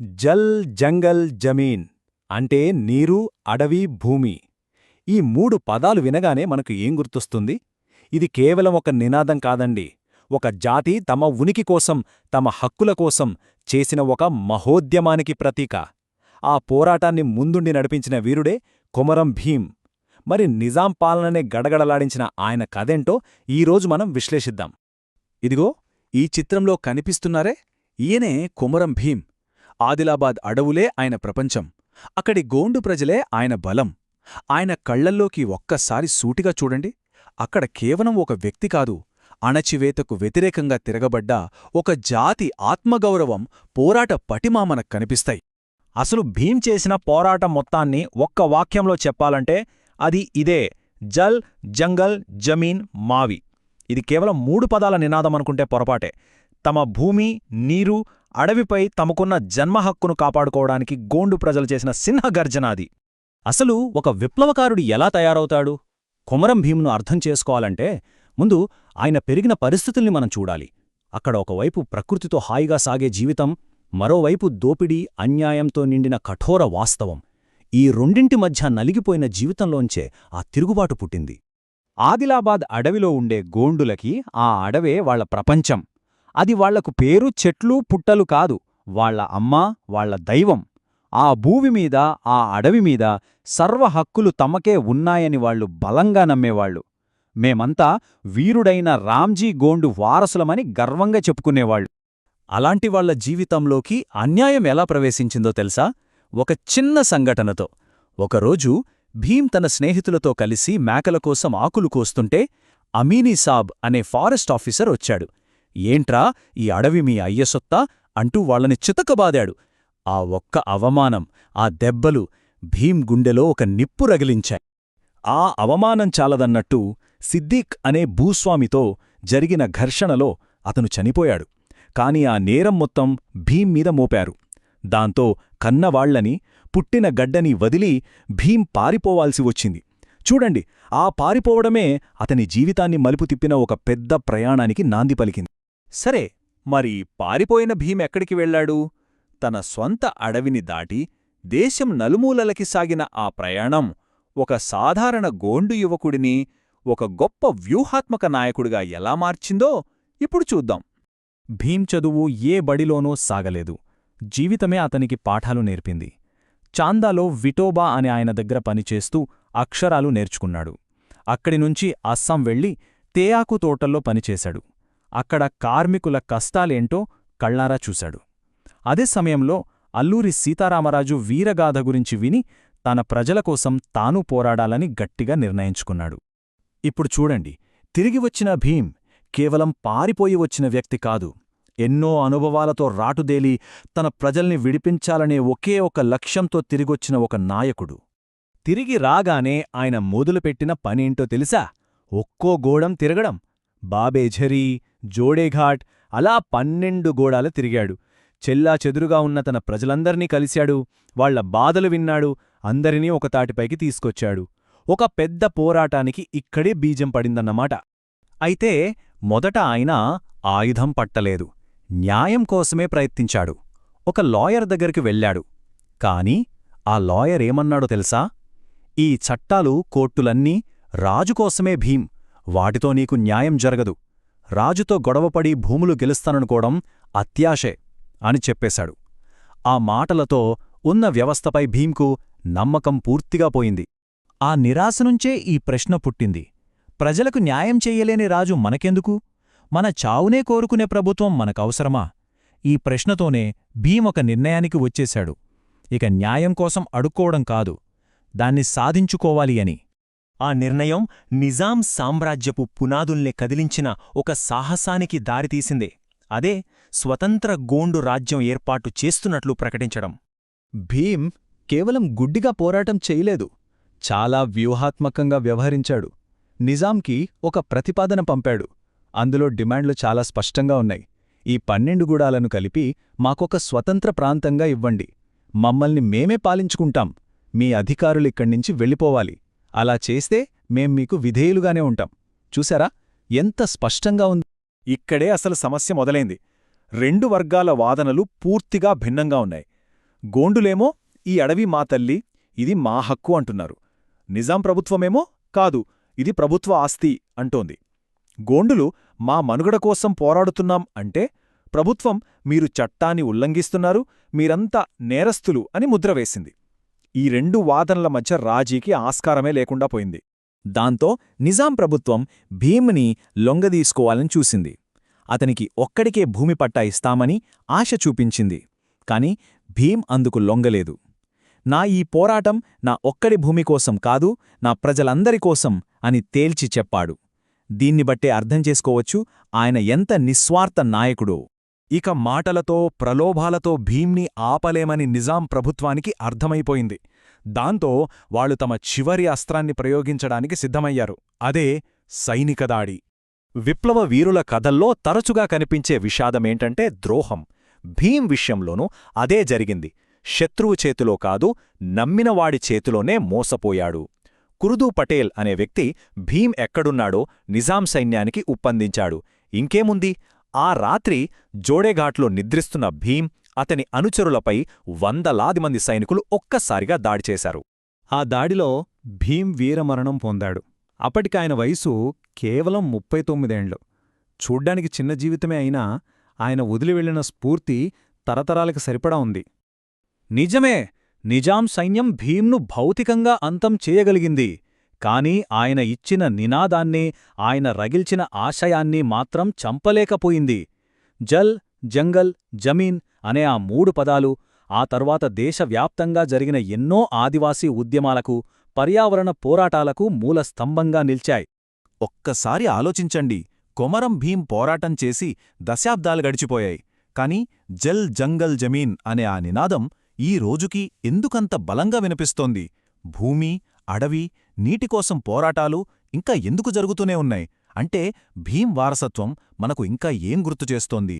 జల్ జంగల్ జమీన్ అంటే నీరు అడవి భూమి. ఈ మూడు పదాలు వినగానే మనకు ఏం గుర్తొస్తుంది? ఇది కేవలం ఒక నినాదం కాదండి. ఒక జాతి తమ ఉనికి కోసం తమ హక్కుల కోసం చేసిన ఒక మహోద్యమానికి ప్రతీక. ఆ పోరాటాన్ని ముందుండి నడిపించిన వీరుడే కొమరం భీం మరి నిజాం పాలననే గడగడలాడించిన ఆయన కథేంటో ఈరోజు మనం విశ్లేషిద్దాం. ఇదిగో ఈ చిత్రంలో కనిపిస్తున్నారే? ఈయనే కొమరం భీం ఆదిలాబాద్ అడవులే ఆయన ప్రపంచం. అక్కడి గోండు ప్రజలే ఆయన బలం. ఆయన కళ్ళల్లోకి ఒక్కసారి సూటిగా చూడండి. అక్కడ కేవలం ఒక వ్యక్తి కాదు అణచివేతకు వ్యతిరేకంగా తిరగబడ్డ ఒక జాతి ఆత్మగౌరవం పోరాట పటిమా మనకు కనిపిస్తాయి. అసలు భీం చేసిన పోరాటం మొత్తాన్ని ఒక్క వాక్యంలో చెప్పాలంటే అది ఇదే జల్ జంగల్ జమీన్ మావి. ఇది కేవలం మూడు పదాల నినాదం అనుకుంటే పొరపాటే. తమ భూమి నీరు అడవిపై తమకున్న జన్మహక్కును కాపాడుకోవడానికి గోండు ప్రజలు చేసిన సింహగర్జన అది. అసలు ఒక విప్లవకారుడు ఎలా తయారవుతాడు? కొమరం భీమును అర్థం చేసుకోవాలంటే ముందు ఆయన పెరిగిన పరిస్థితుల్ని మనం చూడాలి. అక్కడ ఒకవైపు ప్రకృతితో హాయిగా సాగే జీవితం మరోవైపు దోపిడీ అన్యాయంతో నిండిన కఠోర వాస్తవం. ఈ రెండింటి మధ్య నలిగిపోయిన జీవితంలోంచే ఆ తిరుగుబాటు పుట్టింది. ఆదిలాబాద్ అడవిలో ఉండే గోండులకి ఆ అడవే వాళ్ళ ప్రపంచం. అది వాళ్ళకు పేరు చెట్లు పుట్టలు కాదు వాళ్ళ అమ్మ వాళ్ళ దైవం. ఆ భూమి మీద ఆ అడవి మీద సర్వ హక్కులు తమకే ఉన్నాయని వాళ్ళు బలంగా నమ్మేవాళ్ళు మేమంతా వీరుడైన రామ్జీ గోండు వారసులమని గర్వంగా చెప్పుకునేవాళ్ళు అలాంటి వాళ్ళ జీవితంలోకి అన్యాయం ఎలా ప్రవేశించిందో తెలుసా? ఒక చిన్న సంఘటనతో. ఒకరోజు భీం తన స్నేహితులతో కలిసి మేకల కోసం ఆకులు కోస్తుంటే అమీనీసాబ్ అనే ఫారెస్ట్ ఆఫీసర్ వచ్చాడు. ఏంట్రా ఈ అడవి మీ అయ్యసొత్తా అంటూ వాళ్ళని చితకబాదాడు. ఆ ఒక్క అవమానం ఆ దెబ్బలు భీం గుండెలో ఒక నిప్పు రగిలించాయి. ఆ అవమానం చాలదన్నట్టు సిద్దీక్ అనే భూస్వామితో జరిగిన ఘర్షణలో అతను చనిపోయాడు. కాని ఆ నేరం మొత్తం భీం మీద మోపారు. దాంతో కన్నవాళ్ళని పుట్టిన గడ్డని వదిలి భీం పారిపోవాల్సి వచ్చింది. చూడండి ఆ పారిపోవడమే అతని జీవితాన్ని మలుపు తిప్పిన ఒక పెద్ద ప్రయాణానికి నాంది పలికింది. సరే మరి పారిపోయిన భీం ఎక్కడికి వెళ్ళాడు తన స్వంత అడవిని దాటి దేశం నలుమూలలకి సాగిన ఆ ప్రయాణం ఒక సాధారణ గోండు యువకుడిని ఒక గొప్ప వ్యూహాత్మక నాయకుడిగా ఎలా మార్చిందో ఇప్పుడు చూద్దాం. భీం చదువు ఏ బడిలోనో సాగలేదు. జీవితమే అతనికి పాఠాలు నేర్పింది. చాందాలో విటోబా అనే ఆయన దగ్గర పనిచేస్తూ అక్షరాలు నేర్చుకున్నాడు. అక్కడినుంచి అస్సాం వెళ్ళి తేయాకు తోటల్లో పనిచేశాడు. అక్కడ కార్మికుల కష్టాలేంటో కళ్ళారా చూశాడు. అదే సమయంలో అల్లూరి సీతారామరాజు వీరగాథ గురించి విని తన ప్రజల కోసం తాను పోరాడాలని గట్టిగా నిర్ణయించుకున్నాడు. ఇప్పుడు చూడండి తిరిగి వచ్చిన భీం కేవలం పారిపోయి వచ్చిన వ్యక్తి కాదు. ఎన్నో అనుభవాలతో రాటుదేలి తన ప్రజల్ని విడిపించాలనే ఒకే ఒక లక్ష్యంతో తిరిగొచ్చిన ఒక నాయకుడు. తిరిగి రాగానే ఆయన మొదలుపెట్టిన పనేంటో తెలుసా? ఒక్కో గోడం తిరగడం. బాబేఝరీ జోడేఘాట్ అలా పన్నెండు గోడాలు తిరిగాడు. చెల్లా చెదురుగా ఉన్న తన ప్రజలందర్నీ కలిశాడు. వాళ్ళ బాధలు విన్నాడు. అందరినీ ఒక తాటిపైకి తీసుకొచ్చాడు. ఒక పెద్ద పోరాటానికి ఇక్కడే బీజం పడిందన్నమాట. అయితే మొదట ఆయన ఆయుధం పట్టలేదు. న్యాయం కోసమే ప్రయత్నించాడు. ఒక లాయర్ దగ్గరికి వెళ్ళాడు. కాని ఆ లాయర్ ఏమన్నాడో తెలుసా? ఈ చట్టాలు కోర్టులన్నీ రాజుకోసమే భీం వాటితో నీకు న్యాయం జరగదు. రాజుతో గొడవపడి భూములు గెలుస్తాననుకోవడం అత్యాశే అని చెప్పేశాడు. ఆ మాటలతో ఉన్న వ్యవస్థపై భీంకు నమ్మకం పూర్తిగా పోయింది. ఆ నిరాశనుంచే ఈ ప్రశ్న పుట్టింది. ప్రజలకు న్యాయం చెయ్యలేని రాజు మనకెందుకు? మన చావునే కోరుకునే ప్రభుత్వం మనకవసరమా? ఈ ప్రశ్నతోనే భీం ఒక నిర్ణయానికి వచ్చేశాడు. ఇక న్యాయం కోసం అడుక్కోవడం కాదు. దాన్ని సాధించుకోవాలి అని ఆ నిర్ణయం నిజాం సామ్రాజ్యపు పునాదుల్ని కదిలించిన ఒక సాహసానికి దారితీసిందే. అదే స్వతంత్ర గోండు రాజ్యం ఏర్పాటు చేస్తున్నట్లు ప్రకటించడం. భీం కేవలం గుడ్డిగా పోరాటం చేయలేదు. చాలా వ్యూహాత్మకంగా వ్యవహరించాడు. నిజాంకి ఒక ప్రతిపాదన పంపాడు. అందులో డిమాండ్లు చాలా స్పష్టంగా ఉన్నాయి. ఈ పన్నెండు గూడాలను కలిపి మాకొక స్వతంత్ర ప్రాంతంగా ఇవ్వండి. మమ్మల్ని మేమే పాలించుకుంటాం. మీ అధికారులిక్కడ్నించి వెళ్ళిపోవాలి. అలా చేస్తే మేం మీకు విధేయులుగానే ఉంటాం. చూసారా ఎంత స్పష్టంగా ఉంది. ఇక్కడే అసలు సమస్య మొదలైంది. రెండు వర్గాల వాదనలు పూర్తిగా భిన్నంగా ఉన్నాయి. గోండులేమో ఈ అడవి మా తల్లి ఇది మా హక్కు అంటున్నారు. నిజాం ప్రభుత్వమేమో కాదు ఇది ప్రభుత్వ ఆస్తి అంటోంది. గోండులు మా మనుగడ కోసం పోరాడుతున్నాం అంటే ప్రభుత్వం మీరు చట్టాన్ని ఉల్లంఘిస్తున్నారు మీరంతా నేరస్తులు అని ముద్ర వేసింది. ఈ రెండు వాదనల మధ్య రాజీకి ఆస్కారమే లేకుండా పోయింది. దాంతో నిజాం ప్రభుత్వం భీమ్ని లొంగదీసుకోవాలని చూసింది. అతనికి ఒక్కడికే భూమి పట్టా ఇస్తామని ఆశ చూపించింది. కాని భీమ్ అందుకు లొంగలేదు. నా ఈ పోరాటం నా ఒక్కడి భూమి కోసం కాదు నా ప్రజలందరి కోసం అని తేల్చి చెప్పాడు. దీన్ని బట్టే అర్థం చేసుకోవచ్చు ఆయన ఎంత నిస్వార్థ నాయకుడో. ఇక మాటలతో ప్రలోభాలతో భీమ్ని ఆపలేమని నిజాం ప్రభుత్వానికి అర్థమైపోయింది. దాంతో వాళ్ళు తమ చివరి అస్త్రాన్ని ప్రయోగించడానికి సిద్ధమయ్యారు. అదే సైనిక దాడి. విప్లవ వీరుల కథల్లో తరచుగా కనిపించే విషాదమేంటంటే ద్రోహం. భీం విషయంలోనూ అదే జరిగింది. శత్రువు చేతిలో కాదు నమ్మినవాడి చేతిలోనే మోసపోయాడు. కురుదూ పటేల్ అనే వ్యక్తి భీం ఎక్కడున్నాడో నిజాం సైన్యానికి ఉప్పందించాడు ఇంకేముంది? ఆ రాత్రి జోడేఘాట్లో నిద్రిస్తున్న భీం అతని అనుచరులపై వందలాది మంది సైనికులు ఒక్కసారిగా దాడి చేశారు. ఆ దాడిలో భీం వీరమరణం పొందాడు. అప్పటికాయన వయసు కేవలం ముప్పై తొమ్మిదేండ్లు చూడ్డానికి చిన్న జీవితమే అయినా ఆయన వదిలివెళ్ళిన స్ఫూర్తి తరతరాలకు సరిపడా ఉంది. నిజమే నిజాం సైన్యం భీంను భౌతికంగా అంతం చేయగలిగింది. కాని ఆయన ఇచ్చిన నినాదాన్ని ఆయన రగిల్చిన ఆశయాన్ని మాత్రం చంపలేకపోయింది. జల్ జంగల్ జమీన్ అనే ఆ మూడు పదాలు ఆ తర్వాత దేశవ్యాప్తంగా జరిగిన ఎన్నో ఆదివాసీ ఉద్యమాలకు పర్యావరణ పోరాటాలకు మూల స్తంభంగా నిల్చాయి. ఒక్కసారి ఆలోచించండి కొమరం భీం పోరాటం చేసి దశాబ్దాలు గడిచిపోయాయి. కాని జల్ జంగల్ జమీన్ అనే ఆ నినాదం ఈ రోజుకి ఎందుకంత బలంగా వినిపిస్తోంది? భూమి అడవి నీటికోసం పోరాటాలు ఇంకా ఎందుకు జరుగుతూనే ఉన్నాయి? అంటే భీం వారసత్వం మనకు ఇంకా ఏం గుర్తుచేస్తోంది